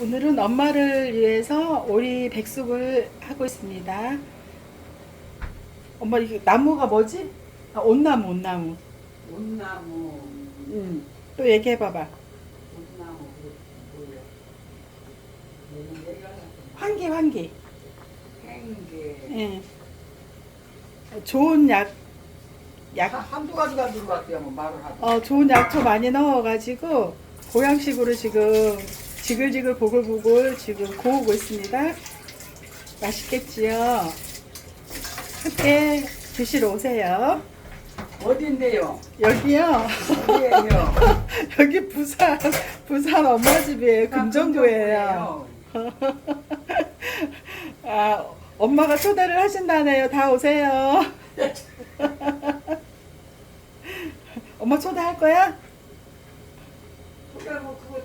오늘은 엄마를 위해서 오리 백숙을 하고 있습니다. 엄마 이게 나무가 뭐지? 아, 온나무, 온나무. 온나무, 음. 또 얘기해 봐봐. 온나무, 그 뭐야? 환기, 환기. 행게. 예. 좋은 약, 약, 한- 한두 가지가 들어갔대요, 뭐 말을 하고. 어, 좋은 약초 많이 넣어가지고 보양식으로 지금 지글지글 보글보글 지금 고우고 있습니다. 맛있겠지요? 함께 드시러 오세요. 어딘데요? 여기요. 어디에요? 여기 부산, 부산 엄마 집이에요. 금정구예요. 아, 엄마가 초대를 하신다네요. 다 오세요. 엄마 초대할 거야? 뭐 그거